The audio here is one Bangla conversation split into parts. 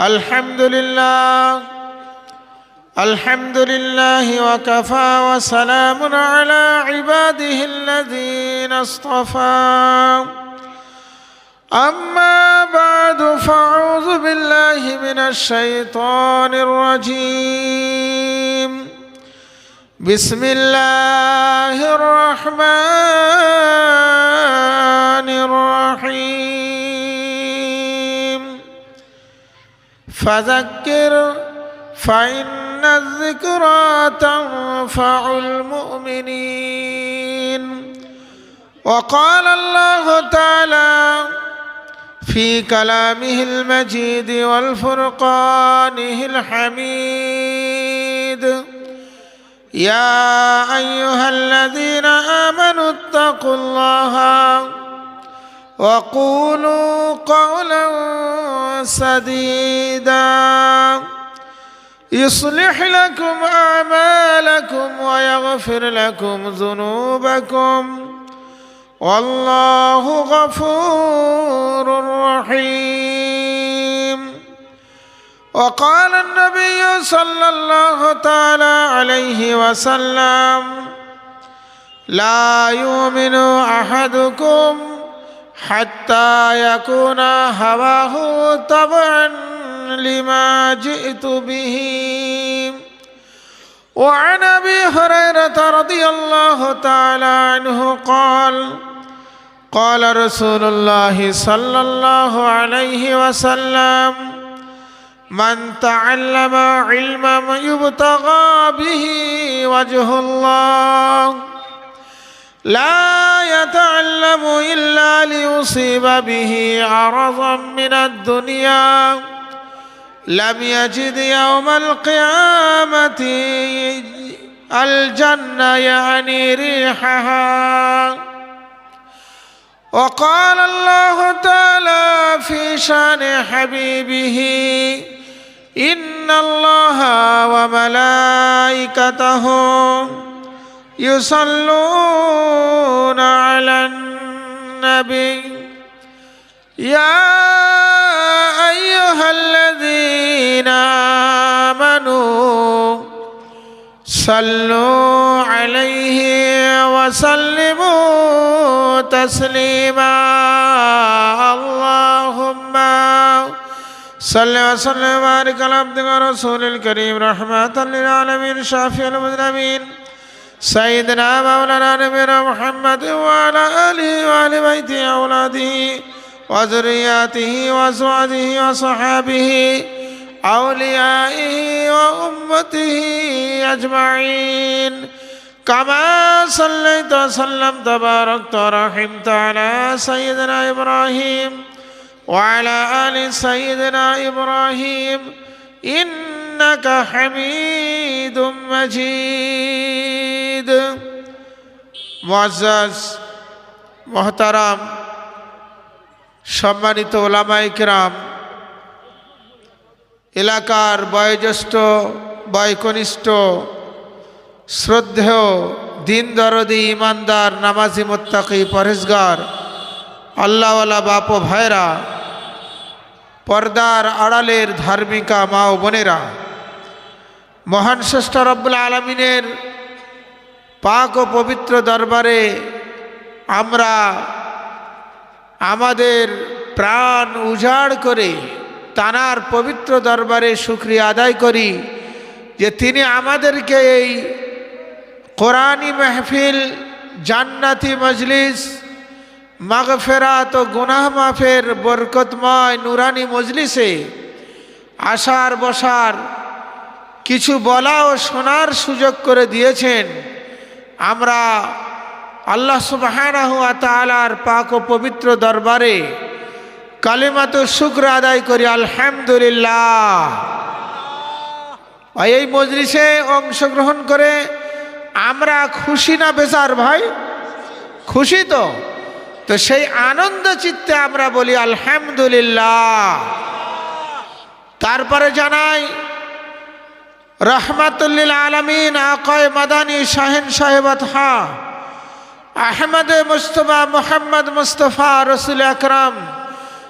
الحمد لله الحمد لله وكفى وسلام على عباده الذين اصطفى أما بعد فأعوذ بالله من الشيطان الرجيم بسم الله الرحمن الرحيم فذكر فإن الذكرى تنفع المؤمنين وقال الله تعالى في كلامه المجيد والفرقانه الحميد يا أيها الذين آمنوا اتقوا الله وقولوا قولا سديدا يصلح لكم أعمالكم ويغفر لكم ذنوبكم والله غفور رحيم وقال النبي صلى الله تعالى عليه وسلم لا يؤمن احدكم حتى يكون هواه طبعا لما جئت به وعن ابي هريره رضي الله تعالى عنه قال قال رسول الله صلى الله عليه وسلم من تعلم علما يبتغى به وجه الله لا يتعلم إلا ليصيب به عرضا من الدنيا. لم يجد يوم القيامة الجنة يعني ريحها. وقال الله تعالى في شأن حبيبه إن الله وملائكته يصلون على النبي يا أيها الذين آمنوا صلوا عليه وسلموا تسليما. اللهم صل وسلم وبارك على عبدك ورسول الكريم. رحمة للعالمين. شافي المذنبين. سيدنا مولانا نبينا محمد وعلى آله وآل بيته أولاده وذرياته وأزواجه وصحابه أوليائه وأمته أجمعين كما صليت وسلمت باركت ورحمت على سيدنا إبراهيم وعلى آل سيدنا إبراهيم إنك حميد مجيد معزز محترم সম্মানিত ওলামাই কিরাম এলাকার বয়োজ্যেষ্ঠ বয়কনিষ্ঠ শ্রদ্ধেয় দিন দরদি ইমানদার নামাজি মোত্তাকি পরেশগার আল্লাহওয়ালা বাপ ও ভাইরা পর্দার আড়ালের ধার্মিকা মা ও বোনেরা মহান শ্রেষ্ঠ রব্বুল আলমিনের পাক ও পবিত্র দরবারে আমরা আমাদের প্রাণ উজাড় করে তানার পবিত্র দরবারে শুক্রিয়া আদায় করি যে তিনি আমাদেরকে এই কোরআনী মেহফিল, জান্নাতি মজলিস, মাগফেরাত ও গুনাহ মাফের বরকতময় নুরানি মজলিসে আসার বসার কিছু বলা ও শোনার সুযোগ করে দিয়েছেন। আমরা আল্লাহ সুবাহানাহু তালার পাক ও পবিত্র দরবারে কালিমাত শুক্র আদায় করি, আলহামদুলিল্লাহ। এই মজলিসে অংশগ্রহণ করে আমরা খুশি না বেচার ভাই? খুশি তো? তো সেই আনন্দ চিত্তে আমরা বলি, আলহামদুলিল্লাহ। তারপরে জানাই রহমাতুল্লিল আলমিন, আকয় মাদানী শাহেন সাহেবত হা। আহমদ মুস্তফা মোহাম্মদ মুস্তফা রসুল আকরাম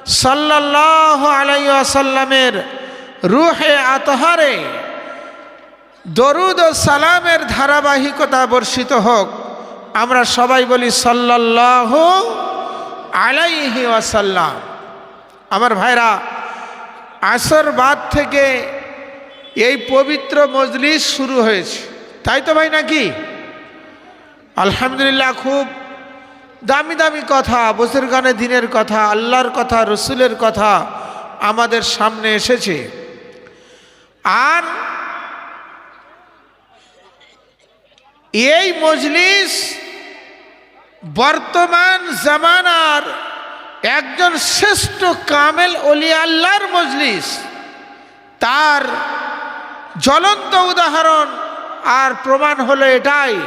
সাল্লাহ আলাইসাল্লামের রুহে আতহারে দরুদ ও সালামের ধারাবাহিকতা বর্ষিত হোক, আমরা সবাই বলি সাল্লাহ আলাইহি ওয়াসাল্লাম। আমার ভাইরা, আসর বাদ থেকে এই পবিত্র মজলিস শুরু হয়েছে। তাই তো ভাই নাকি? আলহামদুলিল্লাহ, খুব দামি দামি কথা বসের গানে দিনের কথা, আল্লাহর কথা, রসুলের কথা আমাদের সামনে এসেছে। আর এই মজলিস বর্তমান জামানার একজন শ্রেষ্ঠ কামেল অলি আল্লাহর মজলিস। তার জ্বলন্ত উদাহরণ। আর প্রমাণ হলো এটাই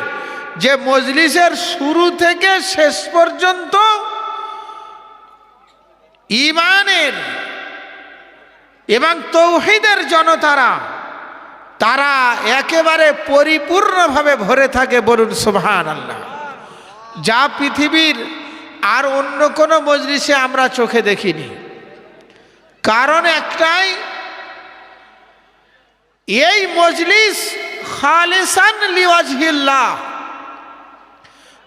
যে মজলিসের শুরু থেকে শেষ পর্যন্ত ইমানের এবং তৌহিদের জনতারা, তারা একেবারে পরিপূর্ণভাবে ভরে থাকে বলুন সুবহান আল্লাহ যা পৃথিবীর আর অন্য কোনো মজলিসে আমরা চোখে দেখিনি। কারণ একটাই এই মজলিস খালেসান লিওয়াজহিল্লাহ।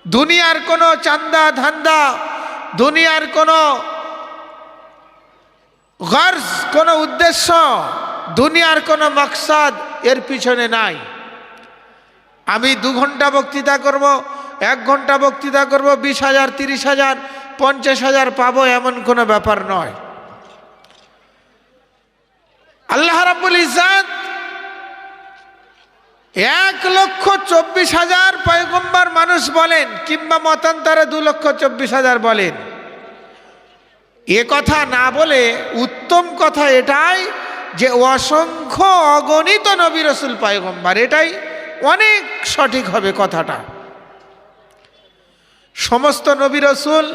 দুনিয়ার কোনো চান্দা ধান্দা, দুনিয়ার কোনো গর্জ, কোনো উদ্দেশ্য, দুনিয়ার কোনো মকসাদ এর পিছনে নাই। আমি দু ঘণ্টা বক্তৃতা করব, এক ঘণ্টা বক্তৃতা করব, বিশ হাজার, তিরিশ হাজার, পঞ্চাশ হাজার পাবো এমন কোনো ব্যাপার নয়। আল্লাহ রাব্বুল ইজাত এক লক্ষ চব্বিশ হাজার পয়গম্বর মানুষ বলেন, কিংবা মতান্তরে দু লক্ষ চব্বিশ হাজার বলেন। এ কথা না বলে উত্তম কথা এটাই যে অসংখ্য অগণিত নবী রসুল পয়গম্বর, এটাই অনেক সঠিক হবে কথাটা। সমস্ত নবী রসুল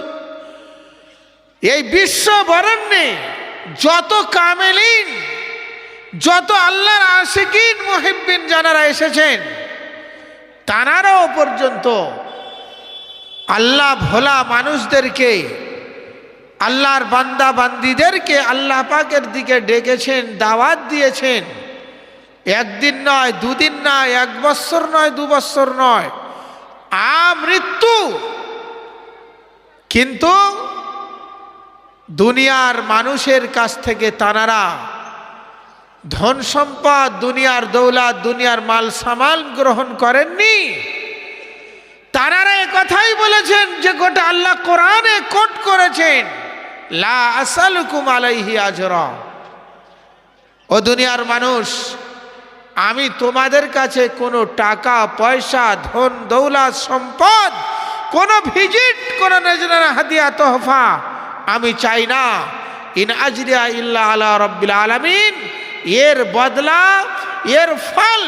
এই বিশ্ব বরণ্যে যত কামেলিন যত আল্লাহর আশিকিন, মুহিব্বিন যারা এসেছেন তানারাও পর্যন্ত আল্লাহ ভোলা মানুষদেরকে, আল্লাহর বান্দা বান্দিদেরকে আল্লাহ পাকের দিকে ডেকেছেন, দাওয়াত দিয়েছেন। একদিন নয়, দুদিন নয়, এক বছর নয়, দু বছর নয় আ মৃত্যু কিন্তু দুনিয়ার মানুষের কাছ থেকে তানারা ধন সম্পদ, দুনিয়ার দৌলাত, দুনিয়ার মাল সামাল গ্রহণ করেননি। তারারা কথাই বলেছেন যে গোটা আল্লাহ কোরআনে কোট করেছেন, লা ও দুনিয়ার মানুষ, আমি তোমাদের কাছে কোনো টাকা, পয়সা, ধন, দৌলত, সম্পদ, কোনো ভিজিট, কোনো হাদিয়া তোহফা আমি চাই না। ইন আজরিয়া ইল্লা আলা রব্বিল আলামিন এর বদলা, এর ফল,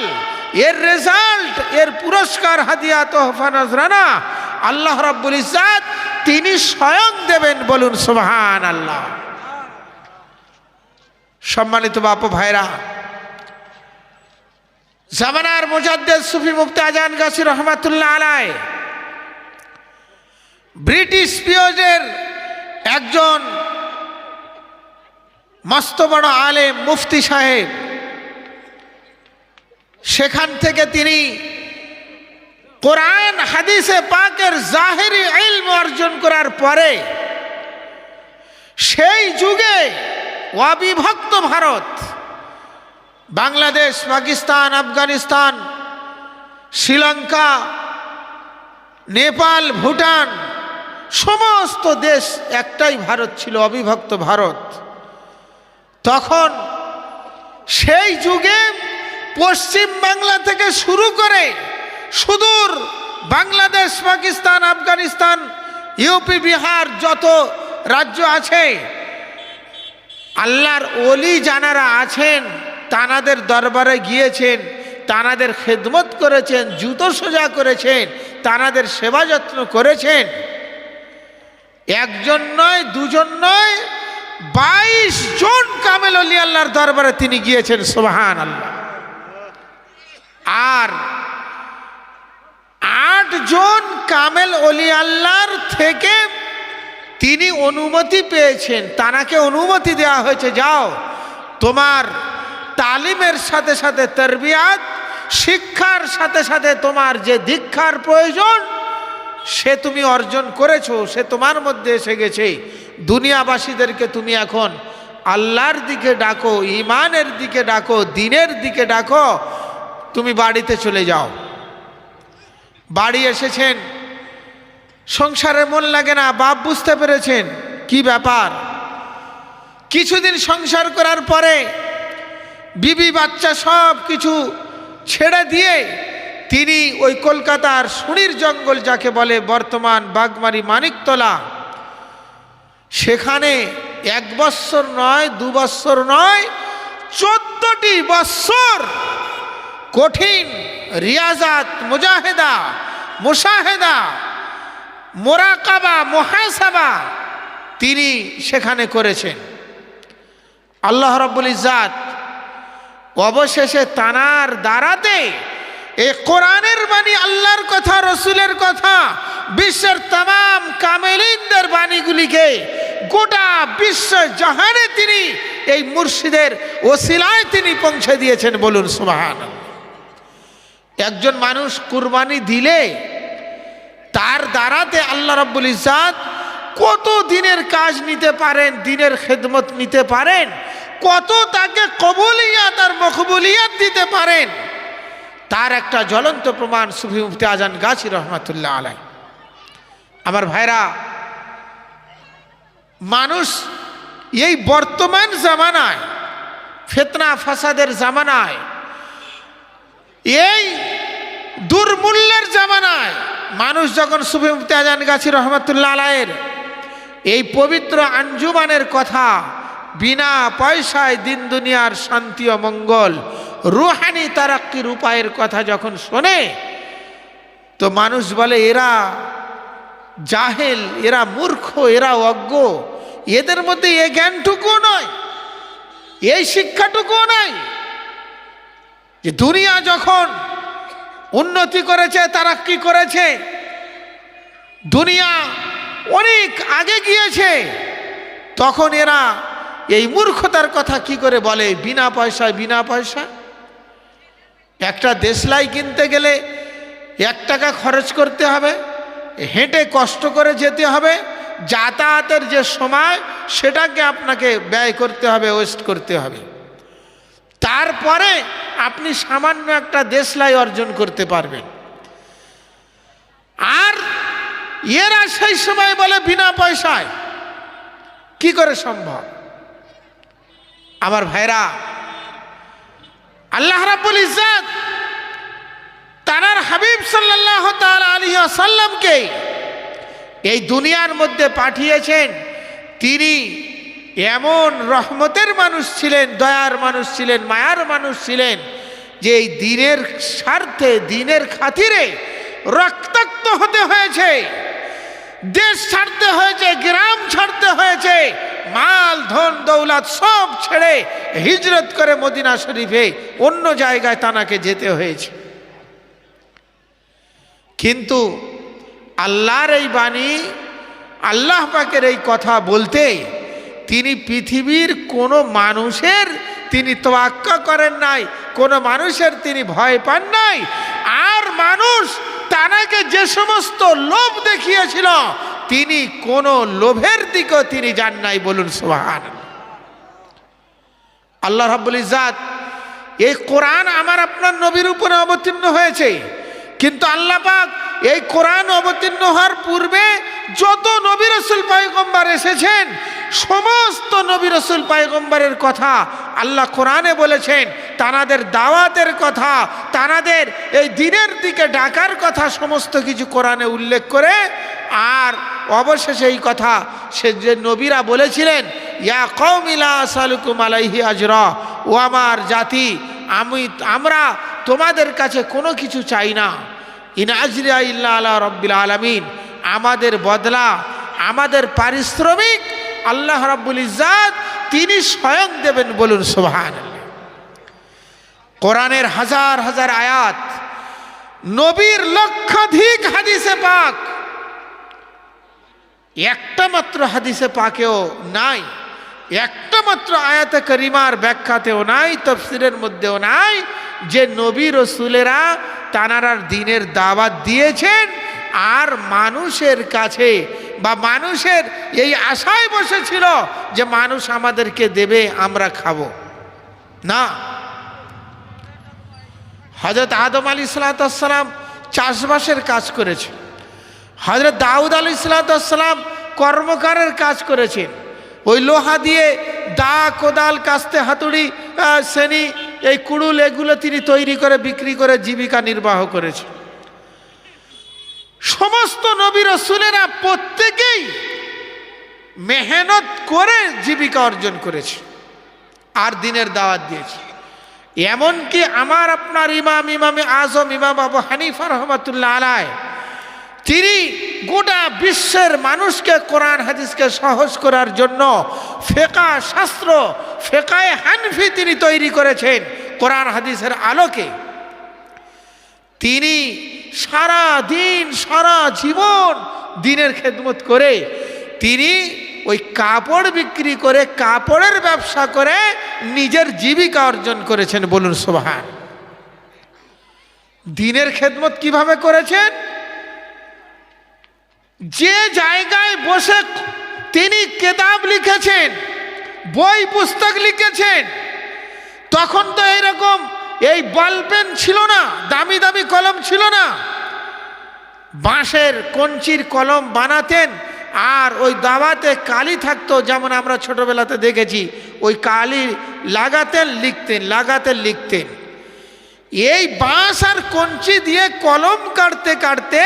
এর রেজাল্ট এর পুরস্কার হাদিয়া তোহফা নজরানা আল্লাহ রব্বুল ইজাত তিনি স্বয়ং দেবেন বলুন সুবহান আল্লাহ সম্মানিত বাপ ভাইরা, জামানার মুজাদ্দেদ সুফি মুক্তি আজান গাছি রহমাতুল্লাহ আলায় ব্রিটিশ পিওজের একজন মস্ত বড় আলেম মুফতি সাহেব। সেখান থেকে তিনি কোরআন, হাদিসে পাকের জাহেরি ইলম অর্জন করার পরে সেই যুগে অবিভক্ত ভারত, বাংলাদেশ, পাকিস্তান, আফগানিস্তান, শ্রীলঙ্কা, নেপাল, ভুটান, সমস্ত দেশ একটাই ভারত ছিল, অবিভক্ত ভারত। তখন সেই যুগে পশ্চিম বাংলা থেকে শুরু করে সুদূর বাংলাদেশ, পাকিস্তান, আফগানিস্তান ইউপি বিহার যত রাজ্য আছে, আল্লাহর অলি জানারা আছেন, তানাদের দরবারে গিয়েছেন, তানাদের খেদমত করেছেন, জুতো সোজা করেছেন, তানাদের সেবা যত্ন করেছেন। একজন নয়, দুজন নয় বাইশ জন কামেল অলি আল্লাহর দরবারে তিনি গিয়েছেন সোহান আল্লাহ আর আট জন কামেল অলি আল্লাহর থেকে তিনি অনুমতি পেয়েছেন, তানাকে অনুমতি দেওয়া হয়েছে, যাও। তোমার তালিমের সাথে সাথে তরবিয়াত, শিক্ষার সাথে সাথে তোমার যে দীক্ষার প্রয়োজন, সে তুমি অর্জন করেছ, সে তোমার মধ্যে এসে গেছে। দুনিয়াবাসীদেরকে তুমি এখন আল্লাহর দিকে ডাকো ইমানের দিকে ডাকো, দিনের দিকে ডাকো, তুমি বাড়িতে চলে যাও। বাড়ি এসেছেন সংসারে মন লাগে না, বাপ বুঝতে পেরেছেন, কি ব্যাপার? কিছুদিন সংসার করার পরে বিবি, বাচ্চা সব কিছু ছেড়ে দিয়ে তিনি ওই কলকাতার সুনির জঙ্গল যাকে বলে বর্তমান বাগমারি মানিকতলা সেখানে এক বৎসর নয়, দু বৎসর নয়, চোদ্দটি বৎসর কঠিন রিয়াজাত, মুজাহেদা, মুশাহেদা, মোরাকাবা, মহাসাবা তিনি সেখানে করেছেন। আল্লাহ রব্বুল ইজাত অবশেষে তানার দ্বারাতে এ কোরআনের বাণী, আল্লাহর কথা, রসুলের কথা, বিশ্বের তাম কামেলিনদের বাণীগুলিকে গোটা বিশ্ব জাহানে তিনি এই মুর্শিদের ওসিলায় তিনি পৌঁছে দিয়েছেন, বলুন সুবাহান একজন মানুষ কুরবানি দিলে তার দ্বারাতে আল্লাহ রব্বুল ইজাত কত দিনের কাজ নিতে পারেন, দিনের খেদমত নিতে পারেন, কত তাকে কবুলিয়াত আর মকবুলিয়াত দিতে পারেন, তার একটা জ্বলন্ত প্রমাণ সুফি মুফতি আজান গাছি রহমাতুল্লাহ আলাই আমার ভাইরা মানুষ এই বর্তমান জামানায়, ফেতনা ফাসাদের জামানায়, এই দুর্মূল্যের জামানায় মানুষ যখন সুফি মুফতি আজান গাছি রহমতুল্লাহ আলায়ের এই পবিত্র আঞ্জুমানের কথা বিনা পয়সায় দিন দুনিয়ার শান্তি ও মঙ্গল, রুহানি তারাক্কির উপায়ের কথা যখন শোনে, তো মানুষ বলে, এরা জাহেল, এরা মূর্খ, এরা অজ্ঞ। এদের মধ্যে এ জ্ঞানটুকুও নয় এই শিক্ষাটুকুও নয় যে দুনিয়া যখন উন্নতি করেছে, তারা কি করেছে? দুনিয়া অনেক আগে গিয়েছে, তখন এরা এই মূর্খতার কথা কি করে বলে? বিনা পয়সায়, বিনা পয়সা একটা দেশলাই কিনতে গেলে এক টাকা খরচ করতে হবে হেঁটে কষ্ট করে যেতে হবে, যাতায়াতের যে সময়, সেটাকে আপনাকে ব্যয় করতে হবে ওয়েস্ট করতে হবে। তারপরে আপনি সামান্য একটা দেশলাই অর্জন করতে পারবেন। আর এরা সেই সময় বলে বিনা পয়সায়, কি করে সম্ভব? আমার ভাইরা, আল্লাহ রাব্বুল ইজ্জত তানার হাবিব সাল্লাহ আলী সাল্লামকে এই দুনিয়ার মধ্যে পাঠিয়েছেন। তিনি এমন রহমতের মানুষ ছিলেন, দয়ার মানুষ ছিলেন, মায়ার মানুষ ছিলেন, যে এই দিনের স্বার্থে, দিনের খাতিরে রক্তাক্ত হতে হয়েছে। দেশ ছাড়তে হয়েছে, গ্রাম ছাড়তে হয়েছে, মাল, ধন, দৌলত সব ছেড়ে হিজরত করে মদিনা শরীফে অন্য জায়গায় তানাকে যেতে হয়েছে। কিন্তু আল্লাহর এই বাণী, আল্লাহ পাকের এই কথা বলতে তিনি পৃথিবীর কোনো মানুষের তিনি তোয়াক্কা করেন নাই, কোনো মানুষের তিনি ভয় পান নাই। আর মানুষ তানাকে যে সমস্ত লোভ দেখিয়েছিল, তিনি কোনো লোভের দিকেও তিনি যান নাই বলুন সোহান আল্লাহ রাব্বুল ইজাত এই কোরআন আমার আপনার নবীর উপরে অবতীর্ণ হয়েছে। কিন্তু আল্লাহ পাক এই কোরআন অবতীর্ণ হওয়ার পূর্বে যত নবী রসুল পায়গম্বার এসেছেন, সমস্ত নবী রসুল পায়গম্বরের কথা আল্লাহ কোরআনে বলেছেন, তানাদের দাওয়াতের কথা, তানাদের এই দিনের দিকে ডাকার কথা সমস্ত কিছু কোরআনে উল্লেখ করে, আর অবশেষে এই কথা সে যে নবীরা বলেছিলেন, ইয়া কৌমিলা সালুকুম আলাইহি আজরা, ও আমার জাতি, আমি, আমরা তোমাদের কাছে কোনো কিছু চাই না। ইন আজরিয়া ইল্লা আল্লাহ রব্বিল আলমিন। আমাদের বদলা, আমাদের পারিশ্রমিক আল্লাহ রব্বুল ইজাত তিনি স্বয়ং দেবেন বলুন সোহান কোরআনের হাজার হাজার আয়াত, নবীর লক্ষাধিক হাদিসে পাক। একটা মাত্র হাদিসে পাকেও নাই। একটা মাত্র আয়াতে করিমার ব্যাখ্যাতেও নাই, তফসিরের মধ্যেও নাই যে নবী রসুলেরা তানারার দিনের দাওয়াত দিয়েছেন আর মানুষের কাছে বা মানুষের এই আশায় বসেছিল যে মানুষ আমাদেরকে দেবে, আমরা খাব। না। হজরত আদম আলী সালাতাম চাষবাসের কাজ করেছে। হজরত দাউদ আলী সালাতাম কর্মকারের কাজ করেছেন। ওই লোহা দিয়ে দা কোদাল কাস্তে হাতুড়ি শ্রেণি এই কুড়ুল এগুলো তিনি তৈরি করে, বিক্রি করে জীবিকা নির্বাহ করেছে। সমস্ত নবী রসুলেরা প্রত্যেকেই মেহনত করে জীবিকা অর্জন করেছে, আর দিনের দাওয়াত দিয়েছে। এমনকি আমার আপনার ইমাম, ইমামে আজম, ইমাম আবু হানিফা রহমতুল্লাহ আলায় তিনি গোটা বিশ্বের মানুষকে কোরআন, হাদিসকে সহজ করার জন্য ফেকা শাস্ত্র, ফেকায় হানফি তিনি তৈরি করেছেন কোরআন, হাদিসের আলোকে। তিনি সারা দিন, সারা জীবন দিনের খেদমত করে তিনি ওই কাপড় বিক্রি করে, কাপড়ের ব্যবসা করে নিজের জীবিকা অর্জন করেছেন। বলুন সোহান দিনের খেদমত কীভাবে করেছেন? যে জায়গায় বসে তিনি কেতাব লিখেছেন, বই পুস্তক লিখেছেন, তখন তো এরকম এই বল পেন ছিল না, দামি দামি কলম ছিল না। বাঁশের কঞ্চির কলম বানাতেন আর ওই দাওয়াতে কালি থাকতো, যেমন আমরা ছোটবেলাতে দেখেছি, ওই কালি লাগাতেন, লিখতেন লাগাতেন, লিখতেন। এই বাঁশ আর কঞ্চি দিয়ে কলম কাটতে কাটতে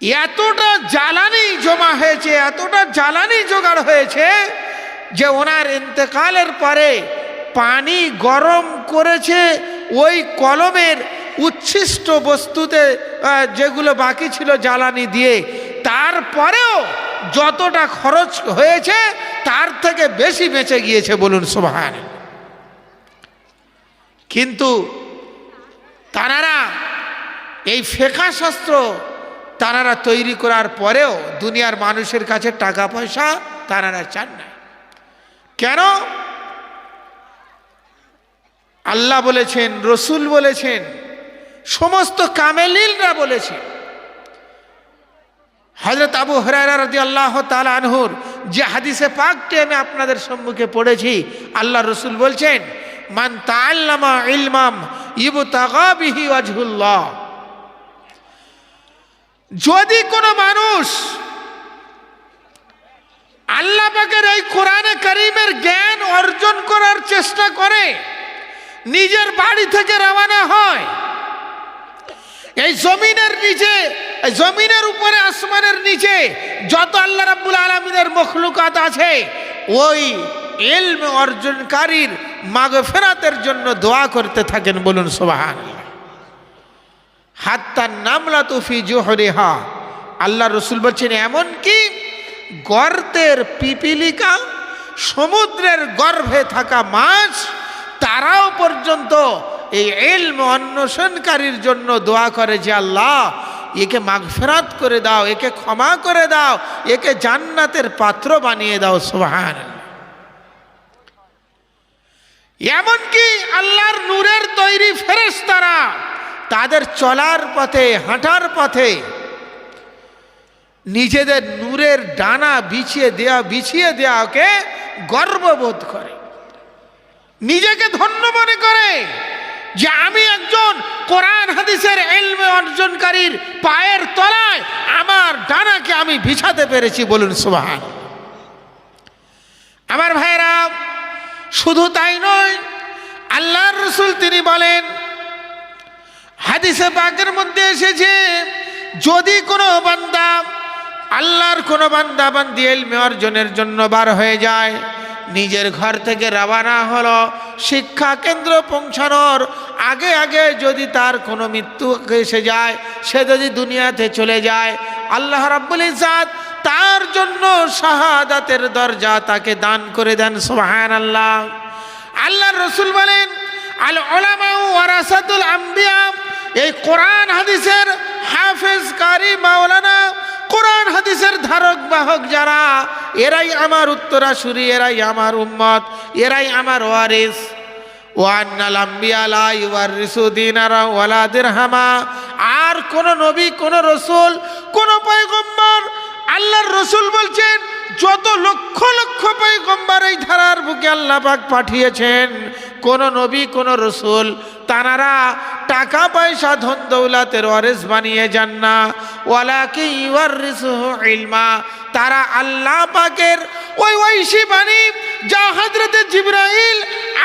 এতটা জ্বালানি জমা হয়েছে, এতটা জ্বালানি জোগাড় হয়েছে যে ওনার ইন্তেকালের পরে পানি গরম করেছে ওই কলমের উচ্ছিষ্ট বস্তুতে যেগুলো বাকি ছিল জ্বালানি দিয়ে। তারপরেও যতটা খরচ হয়েছে, তার থেকে বেশি বেঁচে গিয়েছে বলুন সোভান কিন্তু তারা এই ফেকা শাস্ত্র তারা তৈরি করার পরেও দুনিয়ার মানুষের কাছে টাকা পয়সা তারা চান না। কেন? আল্লাহ বলেছেন, রসুল বলেছেন, সমস্ত কামেলিলরা বলেছেন। হজরত আবু হরারা আল্লাহ তালা আনহুর যে হাদিসে পাকটি আমি আপনাদের সম্মুখে পড়েছি, আল্লাহ রসুল বলছেন, মান তাল্লামা ইলমাম ইবু তাগাবিহি ওয়াজহুল্লাহ। যদি কোনো মানুষ আল্লাহ পাকের এই কোরআনে করিমের জ্ঞান অর্জন করার চেষ্টা করে, নিজের বাড়ি থেকে রওনা হয়, এই জমিনের নিচে, এই জমিনের উপরে, আসমানের নিচে যত আল্লাহ রাব্বুল আলমিনের মখলুকাত আছে, ওই এলম অর্জনকারীর মাগ ফেরাতের জন্য দোয়া করতে থাকেন বলুন সোবাহান হাত্তার নামলা তুফি জোহরেহা। আল্লাহ রসুল বলছেন, এমন কি? গর্তের পিপিলিকা, সমুদ্রের গর্ভে থাকা মাছ, তারাও পর্যন্ত এই এলম অন্বেষণকারীর জন্য দোয়া করে যে আল্লাহ, একে মাগফেরাত করে দাও, একে ক্ষমা করে দাও, একে জান্নাতের পাত্র বানিয়ে দাও সোহান এমনকি আল্লাহর নূরের তৈরি ফেরেশতারা তাদের চলার পথে, হাঁটার পথে, নিজেদের নূরের ডানা বিছিয়ে দেয়া, বিছিয়ে দেওয়াকে গর্ববোধ করে। নিজেকে ধন্য মনে করে যে আমি একজন কোরআন হাদিসের এলমে অর্জনকারীর পায়ের তলায় আমার ডানাকে আমি বিছাতে পেরেছি বলুন সুবাহান। আমার ভাইরা শুধু তাই নয়, আল্লাহর রসুল তিনি বলেন হাদিসে পাকের মধ্যে এসেছে, যদি কোনো বান্দা আল্লাহর কোনো বান্দা বান্দি এলমে অর্জনের জন্য বার হয়ে যায়, নিজের ঘর থেকে রওয়ানা হলো, শিক্ষা কেন্দ্র পৌঁছানোর আগে আগে যদি তার কোনো মৃত্যু এসে যায়, সে যদি দুনিয়াতে চলে যায়, আল্লাহ রাব্বুল ইজাত তার জন্য শাহাদাতের দরজা তাকে দান করে দেন সুবহান আল্লাহ আল্লাহ রসুল বলেন আল ওলামা ওয়ারাসাতুল আম্বিয়া এই কোরআন হাদিসের হাফেজ কারি মাওলানা, কোরআন হাদিসের ধারক বাহক যারা, এরাই আমার উত্তরাসুরি, এরাই আমার উম্মত, এরাই আমার ওয়ারিস। আর কোন নবী, কোন রসুল, কোন পয়গম্বর আল্লাহর রসুল বলছেন, যত লক্ষ লক্ষ পয়গম্বর এই ধারার বুকে আল্লাহ পাক পাঠিয়েছেন, কোন নবী, কোন রসুল তানারা টাকা পয়সা ধন দৌলাতের ওয়ারেস বানিয়ে যান না। ওয়ালাকি ইলমা, তারা আল্লাহ পাকের ওই ঐশী বাণী যা হজরতে জিব্রাইল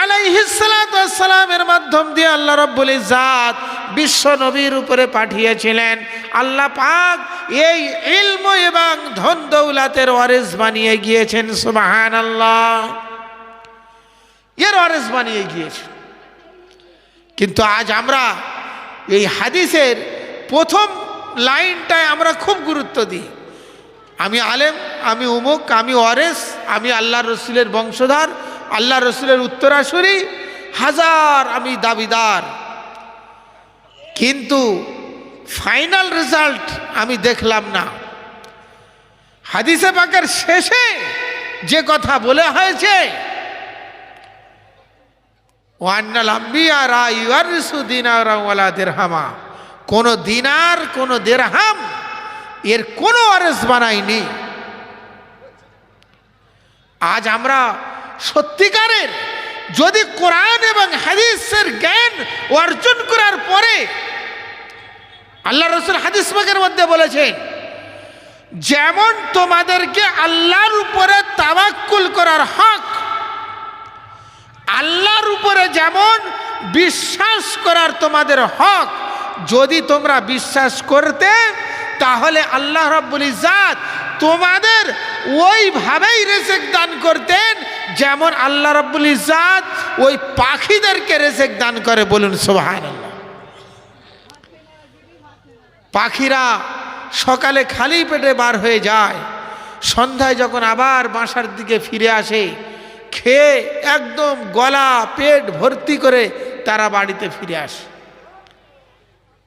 আলাইহিসালামের মাধ্যম দিয়ে আল্লাহ রব্বুল ইজাত বিশ্ব নবীর উপরে পাঠিয়েছিলেন। আল্লাহ পাক এই ইলম এবং ধন দৌলাতের ওয়ারেস বানিয়ে গিয়েছেন সুবাহান আল্লাহ এর ওয়ারেস বানিয়ে গিয়েছেন। কিন্তু আজ আমরা এই হাদিসের প্রথম লাইনটায় আমরা খুব গুরুত্ব দিই। আমি আলেম, আমি উমুক, আমি ওয়ারেস, আমি আল্লাহ রসুলের বংশধর, আল্লাহ রসুলের উত্তরাসুরি, হাজার আমি দাবিদার। কিন্তু ফাইনাল রেজাল্ট আমি দেখলাম না। হাদিসে পাকের শেষে যে কথা বলে হয়েছে, ওয়ান্নাল আম্বিয়ারা ইউয়ারিসু দিনারা ওয়ালা দিরহামা। কোনো দিনার, কোনো দেরহাম এর কোনো আরেস বানায়নি। আজ আমরা সত্যিকারের যদি কোরআন এবং হাদিসের জ্ঞান অর্জন করার পরে আল্লাহ রসুল হাদিস পাকের মধ্যে বলেছেন যেমন তোমাদেরকে আল্লাহর উপরে তাবাক্কুল করার হক, আল্লাহর উপরে যেমন বিশ্বাস করার তোমাদের হক, যদি তোমরা বিশ্বাস করতে তাহলে আল্লাহ রব্বুল ইজাত তোমাদের ওইভাবেই রেসেক দান করতেন যেমন আল্লাহ রব্বুল ইজাত ওই পাখিদেরকে রেসেক দান করে বলুন সোহান পাখিরা সকালে খালি পেটে বার হয়ে যায়, সন্ধ্যায় যখন আবার বাসার দিকে ফিরে আসে, খেয়ে একদম গলা পেট ভর্তি করে তারা বাড়িতে ফিরে আসে।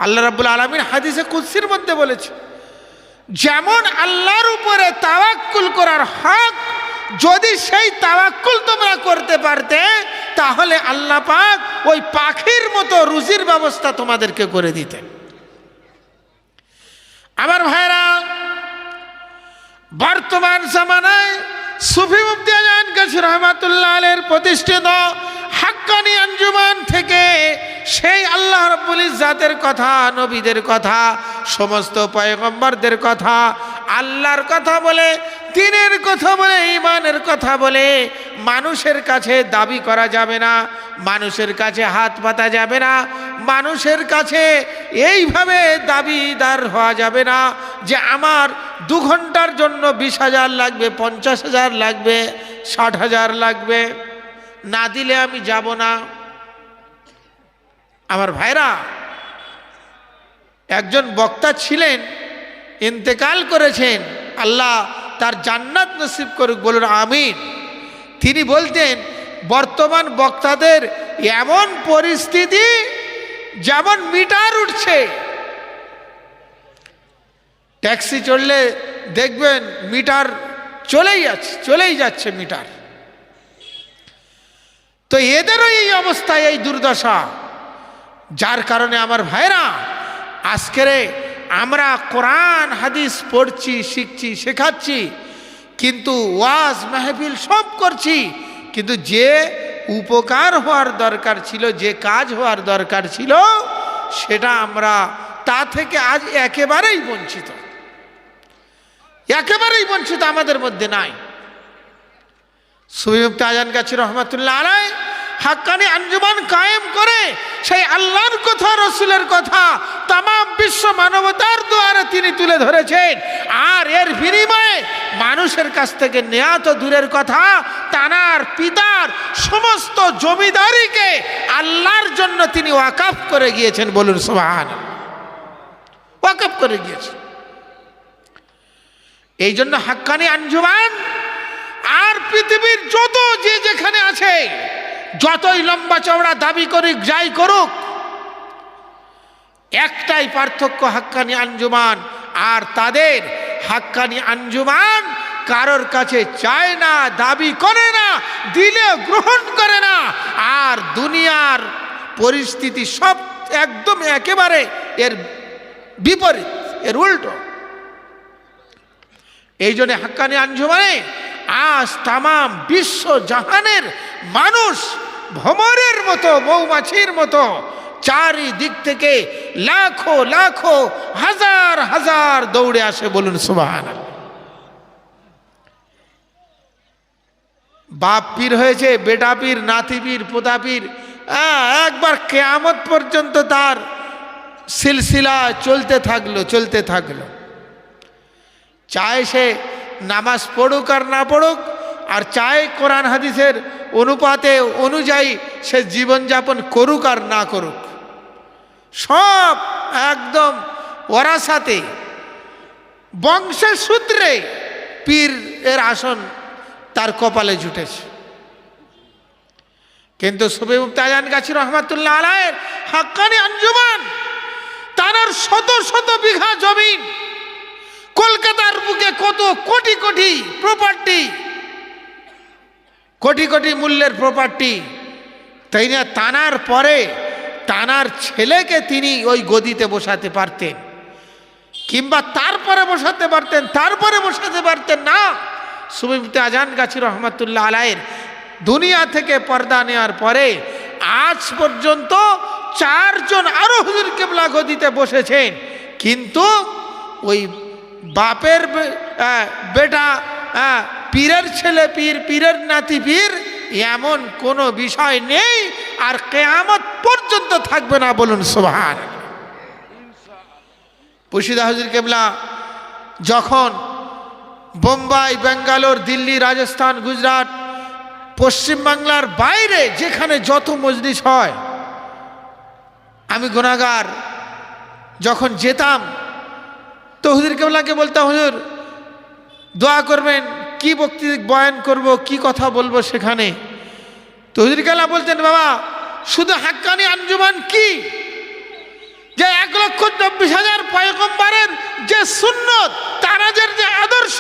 আল্লাহ রাবুল আলমীর হাদিসে কুৎসির মধ্যে বলেছে, যেমন আল্লাহর উপরে তাওয়াক্কুল করার হক, যদি সেই তাওয়াক্কুল তোমরা করতে পারতে, তাহলে আল্লাহ পাক ওই পাখির মতো রুজির ব্যবস্থা তোমাদেরকে করে দিতেন। আমার ভাইরা বর্তমান জামানায় সুফি মুফতি আজান কাছে রহমাতুল্লাহ আলের প্রতিষ্ঠিত হাক্কানি আঞ্জুমান থেকে সেই আল্লাহ রব্বুল ইজ্জাতের কথা, নবীদের কথা, সমস্ত পয়গম্বরদের কথা, আল্লাহর কথা বলে, দিনের কথা বলে ইমানের কথা বলে, মানুষের কাছে দাবি করা যাবে না, মানুষের কাছে হাত পাতা যাবে না, মানুষের কাছে এইভাবে দাবিদার হওয়া যাবে না যে আমার দু ঘণ্টার জন্য বিশ হাজার লাগবে, পঞ্চাশ হাজার লাগবে, ষাট হাজার লাগবে। না দিলে আমি যাব না। আমার ভাইরা, একজন বক্তা ছিলেন, ইন্তেকাল করেছেন, আল্লাহ তার জান্নাত নসিব করুক বলুন, আমিন। তিনি বলতেন, বর্তমান বক্তাদের এমন পরিস্থিতি যেমন মিটার উঠছে। ট্যাক্সি চললে দেখবেন মিটার চলেই যাচ্ছে চলেই যাচ্ছে মিটার। তো এদেরও এই অবস্থায়, এই দুর্দশা। যার কারণে আমার ভাইরা, আজকেরে আমরা কোরআন, হাদিস পড়ছি, শিখছি, শেখাচ্ছি, কিন্তু ওয়াজ, মাহফিল সব করছি, কিন্তু যে উপকার হওয়ার দরকার ছিল, যে কাজ হওয়ার দরকার ছিল, সেটা আমরা তা থেকে আজ একেবারেই বঞ্চিত। একেবারেই বঞ্চিত আমাদের মধ্যে নাই। সুবিমুক্ত আজান গাছি রহমতুল্লাহ আলাই হাক্কানি আঞ্জুমান কায়েম করে সেই আল্লাহর কথা, রসুলের কথা তাম বিশ্ব মানবতার দুয়ারে তিনি তুলে ধরেছেন। আর এর বিনিময়ে মানুষের কাছ থেকে নেয়া তো দূরের কথা, তানার পিতার সমস্ত জমিদারিকে আল্লাহর জন্য তিনি ওয়াকাফ করে গিয়েছেন বলুন সোহান ওয়াকাফ করে গিয়েছেন। এই জন্য হাক্কানি আঞ্জুমান আর পৃথিবীর যত যে যেখানে আছে যতই লম্বা চওড়া দাবি করুক যাই করুক, একটাই পার্থক্য হাক্কানি আঞ্জুমান। আর তাদের হাক্কানি আঞ্জুমান কারোর কাছে চায় না, দাবি করে না, দিলে গ্রহণ করে না। আর দুনিয়ার পরিস্থিতি সব একদম একেবারে এর বিপরীত, এর উল্টো। এই জন্য হাক্কানি আঞ্জুমানে আজ তামাম বিশ্ব জাহানের মানুষ ভ্রমরের মতো, মৌমাছির মতো চারিদিক থেকে লাখো লাখো, হাজার হাজার দৌড়ে আসে বলুন সুবাহান বাপ পীর হয়েছে, বেটা পীর, নাতি পীর, পোতা পীর একবার কেয়ামত পর্যন্ত তার সিলসিলা চলতে থাকল চলতে থাকল। চায় সে নামাজ পড়ুক আর না পড়ুক, আর চায় কোরআন হাদিসের অনুপাতে অনুযায়ী সে জীবনযাপন করুক আর না করুক। সব একদম ওরা সাথে, বংশের সূত্রে পীর এর আসন তার কপালে জুটেছে। কিন্তু সুবে গাছি রহমাতুল্লাহ আলায়ের হাক্কানি আঞ্জুমান, তার শত শত বিঘা জমিন কলকাতার বুকে কত কোটি কোটি প্রপার্টি কোটি কোটি মূল্যের প্রপার্টি তাই না? টানার পরে টানার ছেলেকে তিনি ওই গদিতে বসাতে পারতেন। কিংবা তারপরে বসাতে পারতেন, তারপরে বসাতে পারতেন না। সুমিমতে আজান গাছি রহমতুল্লাহ আলায়ের দুনিয়া থেকে পর্দা নেওয়ার পরে আজ পর্যন্ত চারজন আরও হুজুর কেবলা গদিতে বসেছেন। কিন্তু ওই বাপের বেটা পীরের ছেলে পীর, পীরের নাতি পীর, এমন কোনো বিষয় নেই আর কেয়ামত পর্যন্ত থাকবে না বলুন সোভার পুশিদা হাজির কেবলা, যখন বোম্বাই বেঙ্গালোর দিল্লি, রাজস্থান, গুজরাট পশ্চিমবাংলার বাইরে যেখানে যত মজলিস হয়, আমি গুণাগার যখন যেতাম তো হুজুর কেবলাকে বলতাম হুজুর, দোয়া করবেন, কি বক্তি, বয়ান করব, কি কথা বলব সেখানে? তো হুজুর কেবলা বলতেন, বাবা, শুধু হাক্কানি আঞ্জুমান কি? যে এক লক্ষ চব্বিশ হাজার পয়গম্বরের যে সুন্নত, তারাজের যে আদর্শ,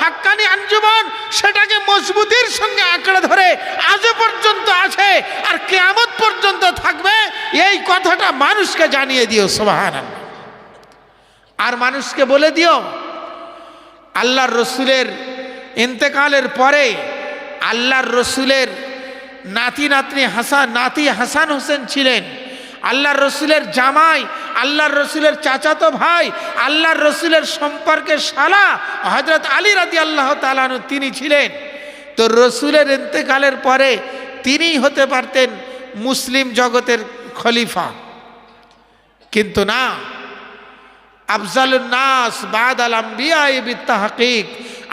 হাক্কানি আঞ্জুমান, সেটাকে মজবুতির সঙ্গে আঁকড়ে ধরে আজও পর্যন্ত আছে আর কেয়ামত পর্যন্ত থাকবে, এই কথাটা মানুষকে জানিয়ে দিও সোবাহান আর মানুষকে বলে দিও, আল্লাহর রসুলের ইন্তেকালের পরে আল্লাহর রসুলের নাতি নাতনি হাসান, নাতি হাসান হোসেন ছিলেন। আল্লাহর রসুলের জামাই, আল্লাহর রসুলের চাচাতো ভাই, আল্লাহর রসুলের সম্পর্কে শালা হজরত আলী রাদি আল্লাহ তালানু তিনি ছিলেন। তো রসুলের ইন্তেকালের পরে তিনিই হতে পারতেন মুসলিম জগতের খলিফা। কিন্তু না আফজালুন নাস বাদ আল আম্বিয়া বিত্তাহকিক।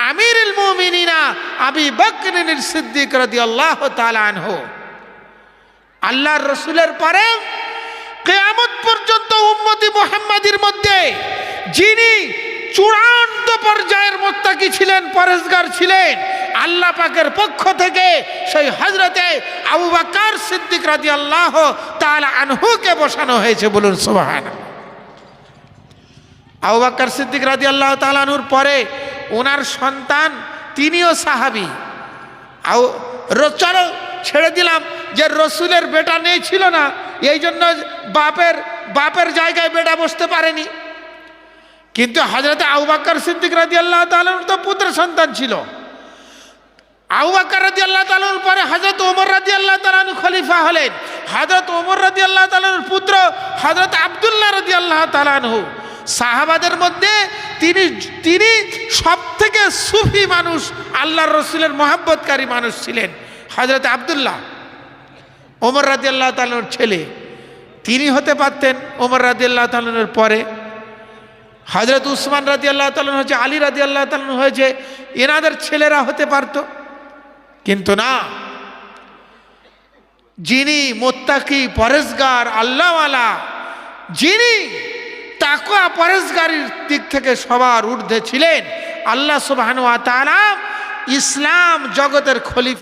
আমিরুল মুমিনিনা আবি বকরিন সিদ্দিক রাদিয়াল্লাহু তাআলা আনহু। আল্লাহর রসুলের পরে কেয়ামত পর্যন্ত উম্মতি মোহাম্মদীর মধ্যে যিনি চূড়ান্ত পর্যায়ের মোত্তাকি ছিলেন, পরেশগার ছিলেন, আল্লাহ পাকের পক্ষ থেকে সেই হজরতে আবু বাকার সিদ্দিক রাজি আল্লাহ তাল আনহুকে বসানো হয়েছে বলুন সোবাহান আবু সিদ্দিক রাজি আল্লাহ তালানুর পরে ওনার সন্তান, তিনিও সাহাবি। আও, র- চলো ছেড়ে দিলাম যে রসুলের বেটা নেই ছিল না এই জন্য বাপের বাপের জায়গায় বেটা বসতে পারেনি। কিন্তু হজরত আবু বাক্কার সিদ্দিক রাজি আল্লাহ তালানুর তো পুত্র সন্তান ছিল। আবু বাক্কার রাজি আল্লাহ তালুর পরে হজরত ওমর রাজি আল্লাহ তালানু খলিফা হলেন। হজরত ওমর রাজি আল্লাহ তালানুর পুত্র হজরত আবদুল্লাহ রাজি আল্লাহ তালানহু সাহাবাদের মধ্যে তিনি তিনি সব থেকে সুফি মানুষ, আল্লাহর রসুলের মহাব্বতকারী মানুষ ছিলেন হজরত আবদুল্লাহ। ওমর রাজি আল্লাহ তালুর ছেলে। তিনি হতে পারতেন ওমর রাজি আল্লাহ তালুর পরে। হজরত উসমান রাজি আল্লাহ তালন হয়েছে, আলী রাজি আল্লাহ তালন হয়েছে, এনাদের ছেলেরা হতে পারত। কিন্তু না। যিনি মোত্তাকি পরেশগার, আল্লাহওয়ালা, যিনি তাকুয়া পরেশগারির দিক থেকে সবার ঊর্ধ্বে ছিলেন। আল্লাহ সুবাহ ইসলাম জগতের খলিফা